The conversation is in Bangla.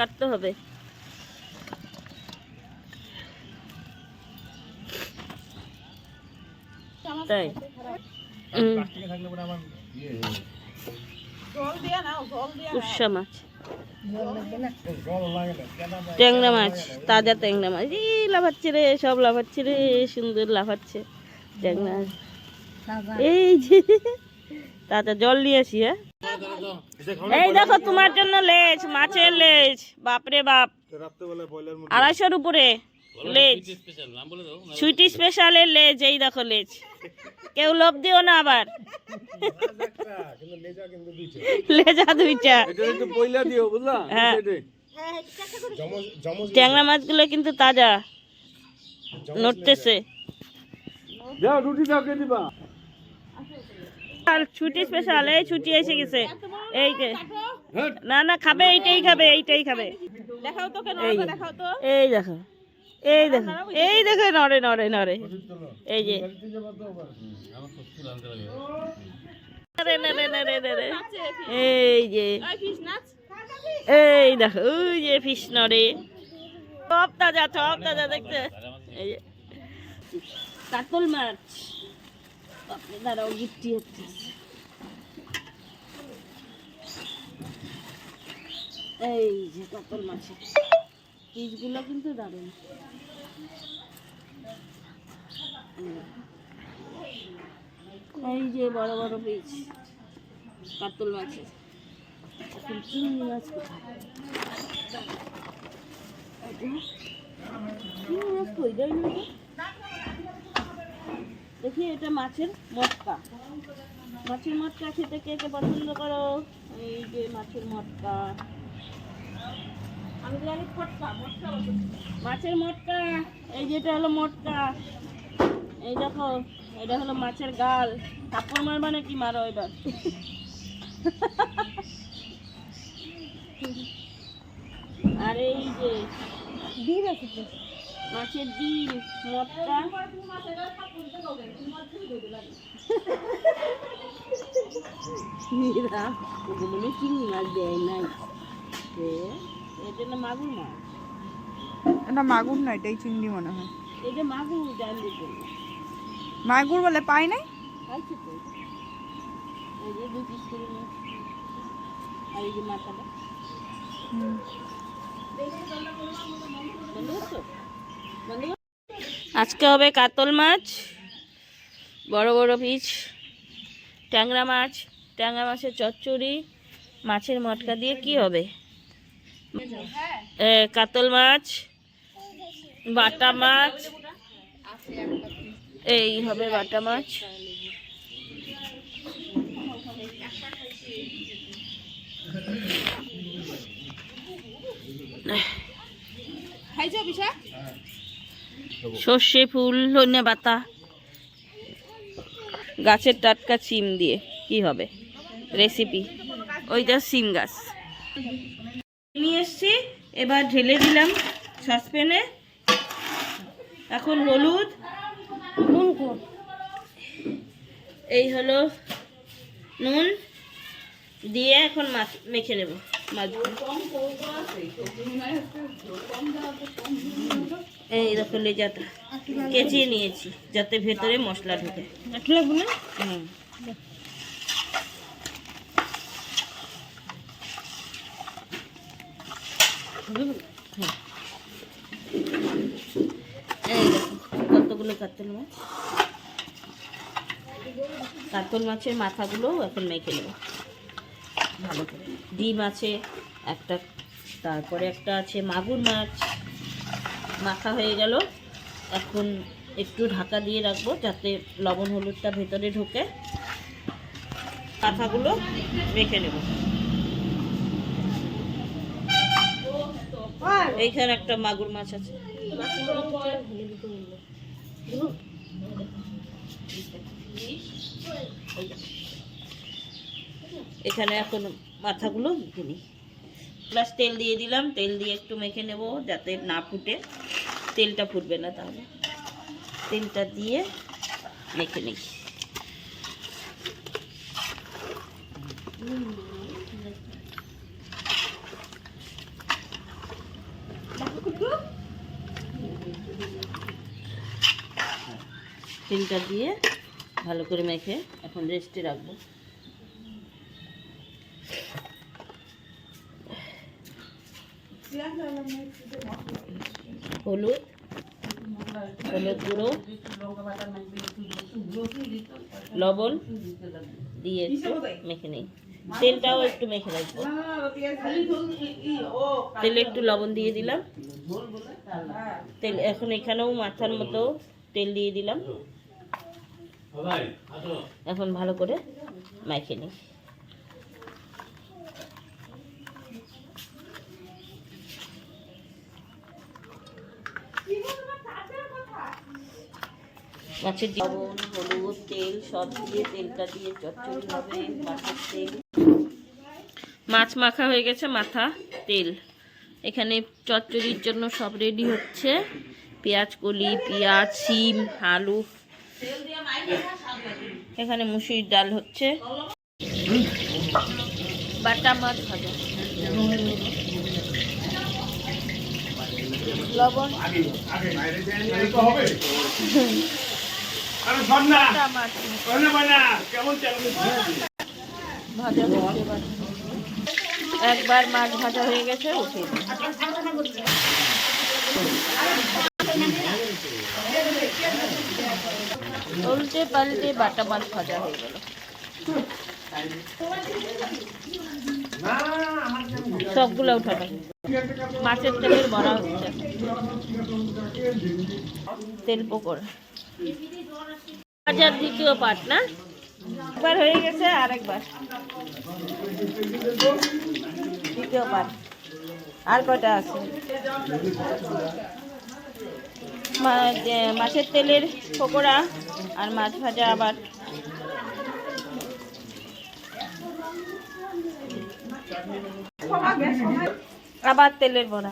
কাটতে হবে। তাই। উৎসা মাছ। ট্যাংরা মাছ তাজা ট্যাংরা মাছ। এই লাফাচ্ছে রে সব লাফাচ্ছে রে সুন্দর লাফাচ্ছে ট্যাংরা। মাছ। এই যে তাজা জল নিয়ে আসি হ্যাঁ? এই দেখো, তোমার জন্য লেজ, মাছের লেজ। বাপরে বাপ। আড়াইশোর উপরে লেজ। সুইটি স্পেশালের লেজ, এই দেখো লেজ। কেউ লোভ দিও না আবার। লেজা দুইটা। হ্যাঁ। ট্যাংরা মাছগুলো কিন্তু তাজা। নড়তেছে। দিবা? আর ছুটি স্পেশাল এই ছুটি এসে গেছে। এই যে। না না খাবে এইটাই খাবে এইটাই খাবে। দেখাও তো কেন এই দেখাও তো। এই দেখো। এই দেখো। এই দেখো নড়ে নড়ে নড়ে। এই যে। এই যে। এই দেখো ওই যে ফিস নড়ে। সব তাজা সব তাজা দেখতে। এই যে। কাতল মাছ। বাপরে দাঁড়াও গিফটি হচ্ছে। এই যে কাতল মাছের পিসগুলো কিন্তু দারুণ। এই যে বড় বড় পিস কাতল মাছের। এখন চিংড়ি মাছ কোথায়? চিংড়ি মাছ কই দেয় না? দেখি এটা মাছের মটকা। মাছের মটকা খেতে কে কে পছন্দ করো? এই যে মাছের মটকা। আমি জানি ফটকা মটকা মাছের মটকা এই যেটা হলো মটকা। এই দেখো এটা হলো মাছের গাল। থাপ্পড় মারবা নাকি মারো এবার? আর এই যে ডিম আছে তো মাছের ডিম মটকা। এরা ওগুলো চিংড়ি মাছ দেয় নাই। এ, এটা না মাগুর মাছ। এটা মাগুর না এটাই চিংড়ি মনে হয়। এটা মাগুর ডাল মাগুর বলে পাই নাই? খাইছে তো এই যে দুই পিস করে আর এই যে মাথাটা। হুম। আজকে হবে কাতল মাছ, বড় বড় পিচ ট্যাংরা মাছ, ট্যাংরা মাছের চচ্চড়ি, মাছের মটকা দিয়ে কি হবে? কাতল মাছ, বাটা মাছ, এই হবে বাটা মাছ খাইছো পিসা সর্ষে ফুল ধনে পাতা গাছের টাটকা সিম দিয়ে কি হবে? রেসিপি ওইটা সিম গাছ। নিয়ে এসছি এবার ঢেলে দিলাম সসপ্যানে। এখন হলুদ নুন এই হলো নুন দিয়ে এখন মাছ মেখে নেব। মাছগুলো। এই দেখো লেজাটা কেচিয়ে নিয়েছি যাতে ভেতরে মশলা ঢুকে। হুম। হ্যাঁ। এই কতগুলো কাতল মাছ? কাতল মাছের মাথাগুলো এখন মেখে নেব। ভালো করে। ডিম আছে একটা তারপরে একটা আছে মাগুর মাছ। মাখা হয়ে গেল। এখন একটু ঢাকা দিয়ে রাখব যাতে লবণ হলুদটা ভেতরে ঢোকে। মাথাগুলো রেখে নেব। এইখানে একটা মাগুর মাছ আছে। এখানে এখন মাথাগুলো নিই প্লাস তেল দিয়ে দিলাম, তেল দিয়ে একটু মেখে নেব যাতে না ফুটে। তেলটা ফুটবে না তাহলে। তেলটা দিয়ে মেখে নিই। তেলটা দিয়ে ভালো করে মেখে এখন রেস্টে রাখব। হলুদ হলুদ গুঁড়ো, লবণ দিয়ে একটু মেখে নিই। তেলটাও একটু মেখে রাখব। তেলে একটু লবণ দিয়ে দিলাম। তেল, এখন এখানেও মাথার মতো তেল দিয়ে দিলাম। এখন ভালো করে মাখে নিই। মাছের লবণ হলুদ তেল সব দিয়ে তেলটা দিয়ে চচ্চড়ি হবে মাছের তেল। মাছ মাখা হয়ে গেছে মাথা তেল। এখানে চচ্চড়ির জন্য সব রেডি হচ্ছে। পেঁয়াজ কলি পেঁয়াজ শিম আলু। এখানে মুসুরির ডাল হচ্ছে। বাটা মাছ ভাজা। লবণ। একবার মাছ ভাজা হয়ে গেছে দিই। উল্টে পাল্টে বাটা মাছ ভাজা হয়ে গেল। সবগুলো উঠাবে মাছের তেলের বড়া হচ্ছে। তেল পকোড়া। হাজার দ্বিতীয় পাট না? একবার হয়ে গেছে আর একবার দ্বিতীয় পাট আর কটা আছে? মাছের তেলের পকোড়া আর মাছ ভাজা আবার। আবার তেলের বড়া।